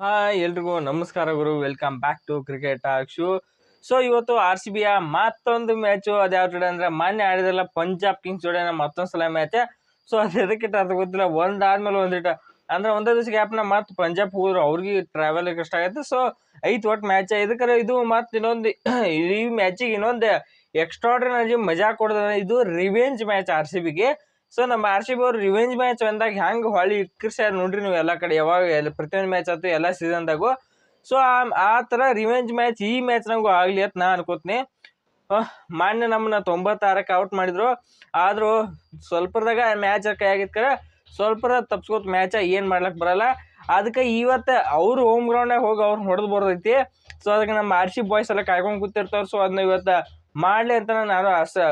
Hi, ಎಲ್ರಿಗೂ ನಮಸ್ಕಾರ ಗುರು. Welcome back to cricket talk show so ಇವತ್ತು ಆರ್ ಸಿ ಬಿಯ ಮತ್ತೊಂದು ಮ್ಯಾಚು ಅದು ಯಾವ ಜೋಡಿ ಅಂದ್ರೆ ಮೊನ್ನೆ ಆಡಿದ್ರಲ್ಲ ಪಂಜಾಬ್ ಕಿಂಗ್ಸ್ ಜೋಡಿ ಮತ್ತೊಂದು ಸಲ ಮ್ಯಾಚ್ ಸೊ ಅದು ಎದಕ್ಕಿಟ್ಟ ಅದು ಗೊತ್ತಿಲ್ಲ. ಒಂದಾದ್ಮೇಲೆ ಒಂದಿಟ ಅಂದ್ರೆ ಒಂದೇ ದಿವಸ ಗ್ಯಾಪ್ನ ಮತ್ತೆ ಪಂಜಾಬ್ ಹೋದ್ರು. ಅವ್ರಿಗೆ ಟ್ರಾವೆಲ್ ಕಷ್ಟ ಆಗುತ್ತೆ. ಸೊ ಐತ್ ಒಟ್ಟು ಮ್ಯಾಚ್ ಇದಕ್ಕೆ ಇದು ಮತ್ತೆ ಇನ್ನೊಂದು ಈ ಮ್ಯಾಚಿಗೆ ಇನ್ನೊಂದು ಎಕ್ಸ್ಟ್ರಾರ್ಡಿನರಿ ಮಜಾ ಕೊಡೋದ ಇದು ರಿವೆಂಜ್ ಮ್ಯಾಚ್ ಆರ್ ಸಿ ಬಿಗೆ ಸೊ ನಮ್ಮ ಆರ್ ಸಿ ಬಿ ಅವ್ರು ರಿವೆಂಜ್ ಮ್ಯಾಚ್ ಬಂದಾಗ ಹೆಂಗೆ ಹೊಳಿ ಇಕ್ಕಿರ್ಸ್ಯಾರ ನೋಡ್ರಿ ನೀವು ಎಲ್ಲ ಕಡೆ, ಯಾವಾಗ ಎಲ್ಲ ಪ್ರತಿಯೊಂದು ಮ್ಯಾಚ್ ಆಯ್ತು ಎಲ್ಲ ಸೀಸನ್ದಾಗು ಸೊ ಆ ಥರ ರಿವೆಂಜ್ ಮ್ಯಾಚ್ ಈ ಮ್ಯಾಚ್ನಾಗೂ ಆಗಲಿ ಅಂತ ನಾ ಅನ್ಕೋತೀನಿ. ಮಾನ್ಯ ನಮ್ಮನ್ನ ತೊಂಬತ್ತಾರಕ್ಕೆ ಔಟ್ ಮಾಡಿದ್ರು. ಆದರೂ ಸ್ವಲ್ಪದಾಗ ಮ್ಯಾಚ್ ಕೈಯಾಗಿತ್ಕರ ಸ್ವಲ್ಪ ತಪ್ಸ್ಕೋತ ಮ್ಯಾಚ ಏನು ಮಾಡ್ಲಕ್ಕೆ ಬರಲ್ಲ. ಅದಕ್ಕೆ ಇವತ್ತು ಅವ್ರು ಹೋಮ್ ಗ್ರೌಂಡಾಗ ಹೋಗಿ ಅವ್ರು ಹೊಡೆದು ಬರ್ತೈತಿ ಸೊ ಅದಕ್ಕೆ ನಮ್ಮ ಆರ್ ಸಿ ಬಾಯ್ಸ್ ಎಲ್ಲ ಕಾಯ್ಕೊಂಡು ಕೂತಿರ್ತಾರೆ. ಸೊ ಅದನ್ನ ಇವತ್ತು ಮಾಡಲಿ ಅಂತ ನಾನು ಆಸೆ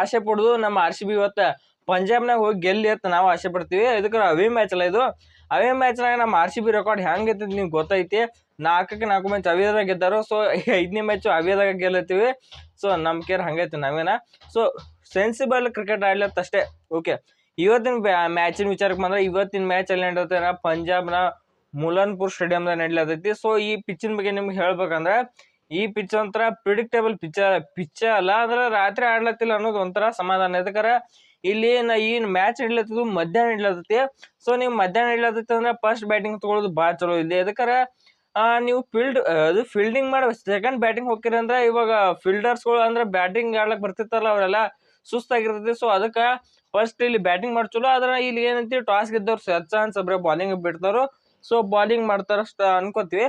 ಆಸೆ ಪಡ್ದು ನಮ್ಮ ಆರ್ ಸಿ ಬಿ ಇವತ್ತು ಪಂಜಾಬ್ನಾಗ ಹೋಗಿ ಗೆಲ್ಲಿ ಅಂತ ನಾವು ಆಸೆ ಪಡ್ತೀವಿ. ಇದಕ್ಕೆ ಅವೇ ಮ್ಯಾಚ್ ಅಲ್ಲ ಇದು. ಅವೇ ಮ್ಯಾಚ್ನಾಗ ನಮ್ಮ ಆರ್ ಸಿ ಬಿ ರೆಕಾರ್ಡ್ ಹೆಂಗೆ ಐತಿ ನಿಮ್ಗೆ ಗೊತ್ತೈತಿ? ನಾಲ್ಕಕ್ಕೆ ನಾಲ್ಕು ಮ್ಯಾಚ್ ಅವೇದಾಗ ಗೆದ್ದಾರೋ ಸೊ ಐದನೇ ಮ್ಯಾಚು ಅವೇದಾಗ ಗೆಲ್ಲತ್ತೀವಿ. ಸೊ ನಮ್ಮ ಕೇರ್ ಹಂಗೈತಿ ನಾವೇನ? ಸೊ ಸೆನ್ಸಿಬಲ್ ಕ್ರಿಕೆಟ್ ಆಡ್ಲತ್ತ ಅಷ್ಟೇ. ಓಕೆ ಇವತ್ತಿನ ಮ್ಯಾಚಿನ ವಿಚಾರಕ್ಕೆ ಬಂದ್ರೆ ಇವತ್ತಿನ ಮ್ಯಾಚ್ ಅಲ್ಲಿ ನಡೆಯುತ್ತೆ ಪಂಜಾಬ್ನ ಮುಲನ್ಪುರ್ ಸ್ಟೇಡಿಯಮ್ದಾಗ ನಡೀಲತ್ತೈತಿ ಸೊ ಈ ಪಿಚ್ಚಿನ ಬಗ್ಗೆ ನಿಮ್ಗೆ ಹೇಳ್ಬೇಕಂದ್ರೆ ಈ ಪಿಚ್ ಒಂಥರ ಪ್ರಿಡಿಕ್ಟೇಬಲ್ ಪಿಚ್ ಪಿಚ್ ಅಲ್ಲ ಅಂದ್ರೆ ರಾತ್ರಿ ಆಡ್ಲತ್ತಿಲ್ಲ ಅನ್ನೋದು ಒಂಥರ ಸಮಾಧಾನ. ಯಾಕಂದ್ರೆ ಇಲ್ಲಿ ನಾ ಈ ಮ್ಯಾಚ್ ಇಡ್ಲತ್ತದ ಮಧ್ಯಾಹ್ನ ಇಡ್ಲತ್ತತಿ ಸೊ ನೀವು ಮಧ್ಯಾಹ್ನ ಇಡ್ಲತ್ತತಿ ಅಂದ್ರೆ ಫಸ್ಟ್ ಬ್ಯಾಟಿಂಗ್ ತಗೊಳ್ಳೋದು ಭಾಳ ಚಲೋ ಇದೆ ಯಾಕಂದ್ರೆ ನೀವು ಫೀಲ್ಡ್ ಅದು ಫೀಲ್ಡಿಂಗ್ ಮಾಡಿ ಸೆಕೆಂಡ್ ಬ್ಯಾಟಿಂಗ್ ಹೋಗ್ತೀರಿ ಅಂದ್ರೆ ಇವಾಗ ಫೀಲ್ಡರ್ಸ್ಗಳು ಅಂದ್ರೆ ಬ್ಯಾಟಿಂಗ್ ಆಡ್ಲಕ್ ಬರ್ತಿರ್ತಾರಲ್ಲ ಅವರೆಲ್ಲ ಸುಸ್ತಾಗಿರ್ತೈತಿ. ಸೊ ಅದಕ್ಕೆ ಫಸ್ಟ್ ಇಲ್ಲಿ ಬ್ಯಾಟಿಂಗ್ ಮಾಡಿ ಚಲೋ. ಆದ್ರೆ ಇಲ್ಲಿ ಏನಂತೀವಿ ಟಾಸ್ ಗೆದ್ದವ್ರು ಚಾನ್ಸ್ ಸಬ್ರೆ ಬಾಲಿಂಗ್ ಬಿಡ್ತಾರೋ ಸೊ ಬಾಲಿಂಗ್ ಮಾಡ್ತಾರಷ್ಟ ಅನ್ಕೋತೀವಿ.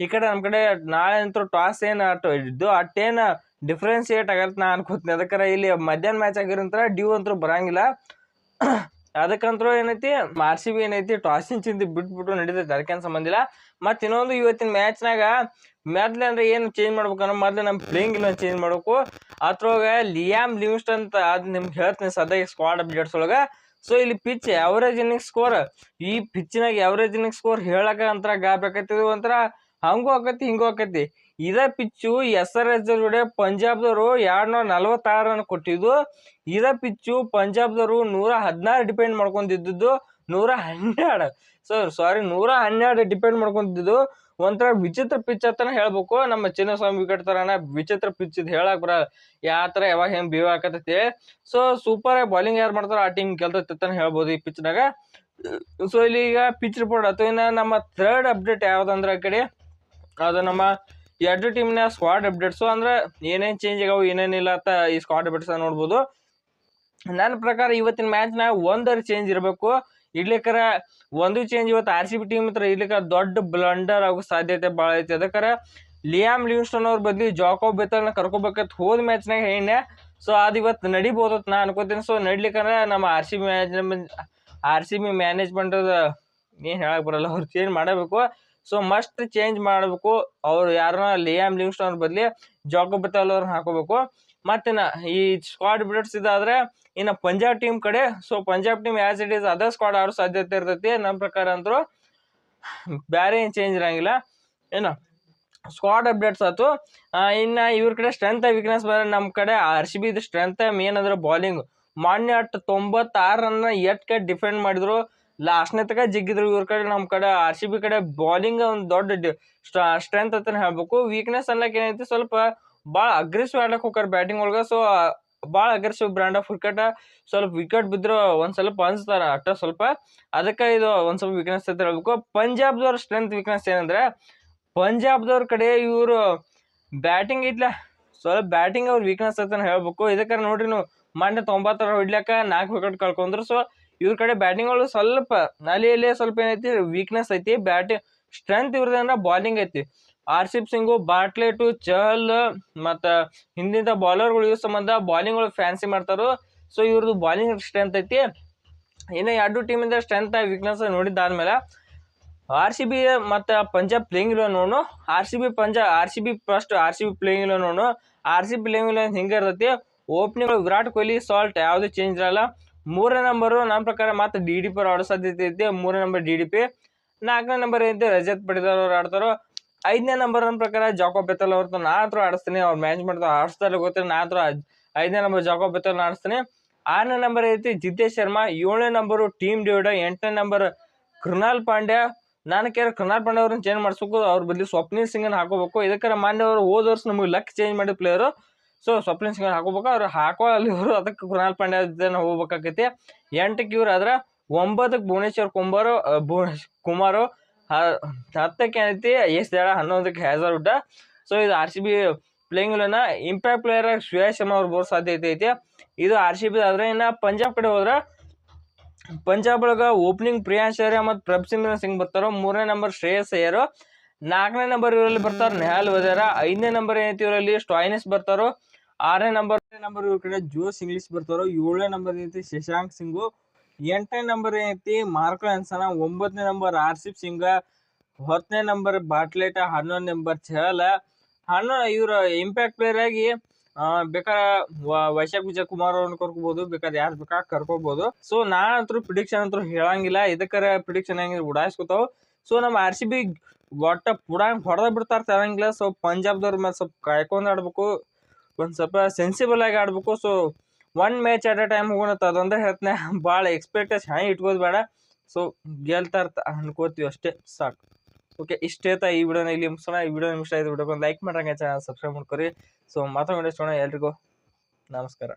ಈ ಕಡೆ ನಮ್ಮ ಕಡೆ ನಾಳೆ ಅಂತೂ ಟಾಸ್ ಏನು ಇದ್ದು ಇದು ಅಟ್ಟೇನು ಡಿಫ್ರೆನ್ಸಿಯೇಟ್ ಆಗತ್ತೆ ನಾ ಅನ್ಕೋತೀನಿ. ಅದಕ್ಕಾರ ಇಲ್ಲಿ ಮಧ್ಯಾಹ್ನ ಮ್ಯಾಚ್ ಆಗಿರೋಂತರ ಡ್ಯೂ ಅಂತೂ ಬರಂಗಿಲ್ಲ. ಅದಕ್ಕಂತರೂ ಏನೈತಿ ಆರ್ ಸಿ ಬಿ ಏನೈತಿ ಟಾಸಿನ ಚಿಂತೆ ಬಿಟ್ಬಿಟ್ಟು ನಡೀತೈತೆ. ಅದಕ್ಕೇನು ಸಂಬಂಧ ಇಲ್ಲ. ಮತ್ತು ಇನ್ನೊಂದು ಇವತ್ತಿನ ಮ್ಯಾಚ್ನಾಗ ಮೊದ್ಲು ಅಂದ್ರೆ ಏನು ಚೇಂಜ್ ಮಾಡ್ಬೇಕಂದ್ರೆ ಮೊದ್ಲು ನಮ್ಮ ಪ್ಲೇಯಿಂಗ್ ಇಲ್ಲ ಚೇಂಜ್ ಮಾಡಬೇಕು. ಅದ್ರೊಳಗೆ ಲಿಯಾಮ್ ಲಿವಿಸ್ಟ್ ಅಂತ ಅದು ನಿಮ್ಗೆ ಹೇಳ್ತೀನಿ ಸದ್ಯ ಸ್ಕ್ವಾಡ್ ಅಪ್ಡೇಟ್ಸ್ ಒಳಗೆ. ಸೊ ಇಲ್ಲಿ ಪಿಚ್ ಆವರೇಜ್ ಇನ್ನಿಂಗ್ ಸ್ಕೋರ್ ಈ ಪಿಚ್ನಾಗ ಅವರೇಜ್ ಇನ್ನಿಂಗ್ ಸ್ಕೋರ್ ಹೇಳಕ್ಕೆ ಅಂತರ ಗಾಬೇಕಾಗ್ತದೆ ಒಂಥರ ಹಂಗೂ ಆಕತಿ, ಹಿಂಗೂ ಆಕತಿ. ಇದ ಪಿಚ್ಚು ಎಸ್ ಆರ್ ಎಸ್ ಜೋಡಿ ಪಂಜಾಬ್ದವರು ಎರಡು ನೂರ ನಲ್ವತ್ತಾರು ರನ್ ಕೊಟ್ಟಿದ್ದು. ಇದ ಪಿಚ್ಚು ಪಂಜಾಬ್ದವರು ನೂರ ಹದಿನಾರು ಡಿಪೆಂಡ್ ಮಾಡ್ಕೊಂಡಿದ್ದು ನೂರ ಹನ್ನೆರಡು. ಸೊ ಸಾರಿ ನೂರ ಹನ್ನೆರಡು ಡಿಪೆಂಡ್ ಮಾಡ್ಕೊಂತಿದ್ದು ಒಂಥರ ವಿಚಿತ್ರ ಪಿಚ್ ಅಂತ ಹೇಳ್ಬೇಕು. ನಮ್ಮ ಚಿನ್ನಸ್ವಾಮಿ ವಿಕೆಟ್ ತರನ ವಿಚಿತ್ರ ಪಿಚ್ ಇದು ಹೇಳಕ್ ಬರಲ್ಲ ಯಾವ ಥರ ಯಾವಾಗ ಹೆಂಗೆ ಬೀವ್ ಆಕತೈತಿ. ಸೊ ಸೂಪರ್ ಆಗಿ ಬಾಲಿಂಗ್ ಯಾರು ಮಾಡ್ತಾರೋ ಆ ಟೀಮ್ ಗೆಲ್ತೈತೆ ಹೇಳ್ಬೋದು ಈ ಪಿಚ್ನಾಗ. ಸೊ ಇಲ್ಲಿ ಈಗ ಪಿಚ್ ರಿಪೋರ್ಟ್ ಅಥವಾ ನಮ್ಮ ಥರ್ಡ್ ಅಪ್ಡೇಟ್ ಯಾವುದಂದ್ರೆ ಆ ಕಡೆ ಅದು ನಮ್ಮ ಎರಡು ಟೀಮ್ನ ಸ್ಕ್ವಾಡ್ ಅಪ್ಡೇಟ್ಸು ಅಂದ್ರೆ ಏನೇನು ಚೇಂಜ್ ಆಗ್ಯಾವ ಏನೇನಿಲ್ಲ ಅಂತ ಈ ಸ್ಕ್ವಾಡ್ ಅಪ್ಡೇಟ್ಸ್ ನೋಡ್ಬೋದು. ನನ್ನ ಪ್ರಕಾರ ಇವತ್ತಿನ ಮ್ಯಾಚ್ನಾಗ ಒಂದರ ಚೇಂಜ್ ಇರಬೇಕು. ಇಡ್ಲಿಕ್ಕರ ಒಂದು ಚೇಂಜ್ ಇವತ್ತು ಆರ್ ಸಿ ಬಿ ಟೀಮ್ ಹತ್ರ ಇಡ್ಲಿಕ್ಕೆ ದೊಡ್ಡ ಬ್ಲಂಡರ್ ಆಗೋ ಸಾಧ್ಯತೆ ಭಾಳ ಐತಿ. ಅದಕ್ಕಾರ ಲಿಯಾಮ್ ಲಿವಿಂಗ್ಸ್ಟನ್ ಅವ್ರ ಬದಲಿ ಜಾಕೋ ಬೆತ್ತಲ್ನ ಕರ್ಕೋಬೇಕಂತ ಹೋದ ಮ್ಯಾಚ್ನಾಗ ಹೇಳಿನ ಸೊ ಅದು ಇವತ್ತು ನಡಿಬೋದು ನಾ ಅನ್ಕೋತೀನಿ. ಸೊ ನಡ್ಲಿಕ್ಕಂದ್ರೆ ನಮ್ಮ R C B management R C B management ಏನು ಹೇಳಕ್ಕೆ ಬರಲ್ಲ, ಅವ್ರು ಚೇಂಜ್ ಮಾಡಬೇಕು. ಸೊ ಮಸ್ಟ್ ಚೇಂಜ್ ಮಾಡಬೇಕು. ಅವ್ರು ಯಾರನ್ನ ಲಿಯಾಮ್ ಲಿವಿಂಗ್ಸ್ಟನ್ ಅವ್ರ ಬದಲಿ ಜಾಕೋ ಬತಾಲ್ ಅವ್ರನ್ನ ಹಾಕೋಬೇಕು ಮತ್ತಿನ್ನ ಈ ಸ್ಕ್ವಾಡ್ ಬಿಡರ್ಸ್ ಇದಾದ್ರೆ ಇನ್ನು ಪಂಜಾಬ್ ಟೀಮ್ ಕಡೆ so Punjab team as it is other squad ಆಡೋ ಸಾಧ್ಯತೆ ಇರ್ತೈತಿ. ನಮ್ಮ ಪ್ರಕಾರ ಅಂದ್ರು ಬೇರೆ ಏನು ಚೇಂಜ್ ಇರೋಂಗಿಲ್ಲ. ಏನು ಸ್ಕ್ವಾಡ್ ಅಪ್ಡೇಟ್ಸ್ ಆಯ್ತು ಇನ್ನು ಇವ್ರ ಕಡೆ ಸ್ಟ್ರೆಂತ್ ವೀಕ್ನೆಸ್ ಬಂದ್ರೆ ನಮ್ಮ ಕಡೆ ಆರ್ ಸಿ ಬಿದು ಸ್ಟ್ರೆಂತ್ ಮೇನ್ ಅಂದ್ರೆ ಬಾಲಿಂಗ್ ಮಾನ್ಯ ಅಟ್ ತೊಂಬತ್ತಾರನ್ನ ಕಡೆ ಡಿಫೆಂಡ್ ಮಾಡಿದ್ರು. ಲಾಸ್ಟ್ನೇ ತನಕ ಜಿಗ್ಗಿದ್ರು ಇವ್ರ ಕಡೆ ನಮ್ಮ ಕಡೆ ಆರ್ ಸಿ ಬಿ ಕಡೆ ಬಾಲಿಂಗ್ ಒಂದು ದೊಡ್ಡ ಸ್ಟ್ರೆಂತ್ ಅಂತ ಹೇಳ್ಬೇಕು. ವೀಕ್ನೆಸ್ ಅನ್ನಕ್ಕೆ ಏನೈತಿ, ಸ್ವಲ್ಪ ಭಾಳ ಅಗ್ರೆಸಿವ್ ಆಡಕ್ಕೆ ಹೋಗ್ತಾರೆ ಬ್ಯಾಟಿಂಗ್ ಒಳಗೆ. ಸೊ ಭಾಳ ಅಗ್ರೆಸಿವ್ ಬ್ರ್ಯಾಂಡ್ ಆಫ್ ಕ್ರಿಕೆಟ್ ಸ್ವಲ್ಪ ವಿಕೆಟ್ ಬಿದ್ದರೂ ಒಂದು ಸ್ವಲ್ಪ ಅನ್ಸ್ತಾರ ಅಟ್ಟ ಸ್ವಲ್ಪ. ಅದಕ್ಕೆ ಇದು ಒಂದು ಸ್ವಲ್ಪ ವೀಕ್ನೆಸ್ ಅಂತ ಹೇಳ್ಬೇಕು. ಪಂಜಾಬ್ದವ್ರ ಸ್ಟ್ರೆಂತ್ ವೀಕ್ನೆಸ್ ಏನಂದ್ರೆ, ಪಂಜಾಬ್ದವ್ರ ಕಡೆ ಇವರು ಬ್ಯಾಟಿಂಗ್ ಐತ್ಲ ಸ್ವಲ್ಪ ಬ್ಯಾಟಿಂಗ್ ಅವ್ರ ವೀಕ್ನೆಸ್ ಅಂತ ಹೇಳ್ಬೇಕು. ಇದಕ್ಕೆ ನೋಡ್ರಿ ನೀವು, ಮೊನ್ನೆ ತೊಂಬತ್ತರ ಹೊಡ್ಲಿಕ್ಕೆ ನಾಲ್ಕು ವಿಕೆಟ್ ಕಳ್ಕೊಂಡ್ರು. ಸೊ ಇವ್ರ ಕಡೆ ಬ್ಯಾಟಿಂಗ್ ಒಳಗೆ ಸ್ವಲ್ಪ ನಲಿಯಲ್ಲಿ ಸ್ವಲ್ಪ ಏನೈತಿ ವೀಕ್ನೆಸ್ ಐತಿ ಬ್ಯಾಟಿಂಗ್ ಸ್ಟ್ರೆಂತ್ ಇವ್ರದಂದ್ರೆ ಬಾಲಿಂಗ್ ಐತಿ. ಆರ್ ಸಿಪ್ ಸಿಂಗು ಬಾಟ್ಲೆಟು ಚಹಲ್ ಮತ್ತು ಹಿಂದಿನ ಬಾಲರ್ಗಳು ಇವ್ರ ಸಂಬಂಧ ಬಾಲಿಂಗ್ ಒಳಗೆ ಫ್ಯಾನ್ಸಿ ಮಾಡ್ತಾರೋ. ಸೊ ಇವ್ರದ್ದು ಬಾಲಿಂಗ್ ಸ್ಟ್ರೆಂತ್ ಐತಿ. ಇನ್ನು ಎರಡು ಟೀಮಿಂದ ಸ್ಟ್ರೆಂತ್ ವೀಕ್ನೆಸ್ ನೋಡಿದ್ದಾದ್ಮೇಲೆ ಆರ್ ಸಿ ಬಿ ಮತ್ತು ಪಂಜಾಬ್ ಪ್ಲೇಯಿಂಗ್ ಇಲ್ಲ ನೋಡು R C B Punjab R C B first R C B playing ಇಲ್ಲ ನೋಡು ಆರ್ ಸಿ ಬಿ ಪ್ಲೇಯಿಂಗ್ ಇಲ್ಲ ಹಿಂಗೆ ಇರ್ತೈತಿ. ಓಪನಿಂಗ್ ವಿರಾಟ್ ಕೊಹ್ಲಿ ಸಾಲ್ಟ್ ಯಾವುದೇ ಚೇಂಜ್ ಇರಲ್ಲ. ಮೂರನೇ ನಂಬರು ನನ್ನ ಪ್ರಕಾರ ಮತ್ತೆ ಡಿ ಡಿ ಪಿ ಆಡೋ ಸಾಧ್ಯತೆ ಐತಿ ಮೂರನೇ ನಂಬರ್ ಡಿ ಡಿ ಪಿ ನಾಲ್ಕನೇ ನಂಬರ್ ಐತಿ ರಜತ್ ಪಡಿದಾರ್ ಅವ್ರು ಆಡ್ತಾರೋ, ಐದನೇ ನಂಬರ್ ನನ್ನ ಪ್ರಕಾರ ಜಾಕೋ ಬೆತ್ತಲ್ ಅವ್ರದ್ದು ನಾ ಹತ್ರ ಆಡಿಸ್ತೀನಿ, ಅವ್ರು ಮ್ಯಾಚ್ ಮಾಡ್ತಾರೆ ಆಡಿಸ್ತಾರೆ ಗೊತ್ತಿಲ್ಲ, ನಾ ಹತ್ರ ಐದನೇ ನಂಬರ್ ಜಾಕೋ ಬೆತ್ತಲ್ ಆಡಿಸ್ತೀನಿ. ಆರನೇ ನಂಬರ್ ಐತಿ ಜಿತೇಶ್ ಶರ್ಮಾ, ಏಳನೇ ನಂಬರು ಟೀಮ್ ಡಿವಿಡ ಎಂಟನೇ ನಂಬರ್ ಕೃಣಾಲ್ ಪಾಂಡ್ಯ. ನಾನು ಕೇರ ಕೃನಾಲ್ ಪಾಂಡ್ಯ ಅವ್ರನ್ನ ಚೇಂಜ್ ಮಾಡಿಸ್ಬೇಕು, ಅವ್ರ ಬದಲಿ ಸ್ವಪ್ನಿಲ್ ಸಿಂಗನ್ನು ಹಾಕೋಬೇಕು. ಇದಕ್ಕೆ ಮಾನ್ಯ ಅವರು ಹೋದ ವರ್ಷ ನಮಗೆ ಲಕ್ ಚೇಂಜ್ ಮಾಡಿದ ಪ್ಲೇಯರು ಸೊ ಸ್ವಪ್ನ ಸಿಂಗ್ ಹಾಕೋಬೇಕು? ಅವ್ರು ಅಲ್ಲಿ ಇವರು ಅದಕ್ಕೆ ಕೃಣಾಲ್ ಪಾಂಡ್ಯ ಜೊತೆ ಹೋಗ್ಬೇಕಾಗೈತಿ ಎಂಟಕ್ಕೆ ಇವ್ರು ಆದ್ರೆ ಒಂಬತ್ತಕ್ಕೆ ಭುವನೇಶ್ವರ್ ಕುಂಬಾರು ಭುವನೇಶ್ ಕುಮಾರು ಹತ್ತಕ್ಕೆ ಏನೈತಿ ಎಸ್ ದೇಳ, ಹನ್ನೊಂದಕ್ಕೆ ಹ್ಯಾಸರ್ ಉಡ್ಡ ಸೊ ಇದು R C B playing impact player Suresh Sharma ಅವ್ರು ಬರೋ ಸಾಧ್ಯತೆ ಐತಿ ಇದು ಆರ್ ಸಿ ಬಿ ಆದ್ರೆ ಇನ್ನು ಪಂಜಾಬ್ ಕಡೆ ಹೋದ್ರೆ ಪಂಜಾಬ್ ಒಳಗೆ ಓಪನಿಂಗ್ ಪ್ರಿಯಾಂಶ್ ಮತ್ತು ಪ್ರಭ್ಸಿಮ್ರನ್ ಸಿಂಗ್ ಬರ್ತಾರೋ, ಮೂರನೇ ನಂಬರ್ ಶ್ರೇಯಸ್ ಅಯ್ಯರು. ನಾಲ್ಕನೇ ನಂಬರ್ ಇವರಲ್ಲಿ ಬರ್ತಾರೆ ನೆಹಾಲ್ ವಜಾರ. ಐದನೇ ನಂಬರ್ ಏನೈತಿ ಇವರಲ್ಲಿ? ಸ್ಟಾಯ್ನೆಸ್ ಬರ್ತಾರೋ ಆರನೇ ನಂಬರ್ ನಂಬರ್ ಇವ್ರ ಕಡೆ ಜೋಸ್ ಇಂಗ್ಲಿಷ್ ಬರ್ತಾರೋ ಏಳನೇ ನಂಬರ್ ಏನೈತಿ? ಶಶಾಂಕ್ ಸಿಂಗು. ಎಂಟನೇ ನಂಬರ್ ಏನೈತಿ? Marco Jansen. ಒಂಬತ್ತನೇ ನಂಬರ್ ಆರ್ಸಿಪ್ ಸಿಂಗ. ಹತ್ತನೇ ನಂಬರ್ ಬಾಟ್ಲೆಟ. ಹನ್ನೊಂದು ನಂಬರ್ ಚಹಲ. ಹನ್ನೊಂದು ಇವ್ರ ಇಂಪ್ಯಾಕ್ಟ್ ಪ್ಲೇಯರ್ ಆಗಿ ಬೇಕಾ ವೈಶಾಖ್ ವಿಜಯ್ ಕುಮಾರ್ ಅವ್ರನ್ನ ಕರ್ಕೋಬಹುದು ಬೇಕಾದ್ರೆ ಯಾರು ಬೇಕಾ ಕರ್ಕೋಬಹುದು ಸೊ ನಾ ಅಂತೂ ಪ್ರಿಡಿಕ್ಷನ್ ಅಂತೂ ಹೇಳಂಗಿಲ್ಲ. ಇದಕ್ಕರ ಪ್ರಿಡಿಕ್ಷನ್ ಹೆಂಗೆ ಉಡಾಯಿಸ್ಕೊತಾವ. ಸೊ ನಮ್ಮ ಆರ್ ಸಿ ಬಿ ಒಟ್ಟ ಪುಡಂಗ್ ಹೊಡೆದ ಬಿಡ್ತಾರೆ ತರಂಗಿಲ್ಲ ಸೊ, ಪಂಜಾಬ್ದವ್ರ ಮೇಲೆ ಸ್ವಲ್ಪ ಕಾಯ್ಕೊಂಡು ಆಡ್ಬೇಕು. ಒಂದು ಸ್ವಲ್ಪ ಸೆನ್ಸಿಬಲ್ ಆಗಿ ಆಡ್ಬೇಕು. So one match at a time ಹೋಗೋಣ ಅದೊಂದೇ ಹೇಳ್ತೇನೆ, ಭಾಳ ಎಕ್ಸ್ಪೆಕ್ಟೇಷನ್ ಹೈ ಇಟ್ಕೋದು ಬೇಡ. ಸೊ, ಗೆಲ್ತಾರ ಅನ್ಕೋತೀವಿ ಅಷ್ಟೇ, ಸಾಕು. ಓಕೆ, ಇಷ್ಟೇ ತಾ ಈ ವಿಡಿಯೋನ ಇಲ್ಲಿ ಮುಗಿಸೋಣ. ಈ ವಿಡಿಯೋ ನಿಮಿಷ ಆಯ್ತು ವಿಡಿಯೋ ಲೈಕ್ ಮಾಡ್ರಂಗೆ ಚಾನಲ್ ಸಬ್ಸ್ಕ್ರೈಬ್ ಮಾಡ್ಕೊರಿ. ಸೊ ಮಾತಾಡೋಣ ಎಲ್ರಿಗೂ ನಮಸ್ಕಾರ.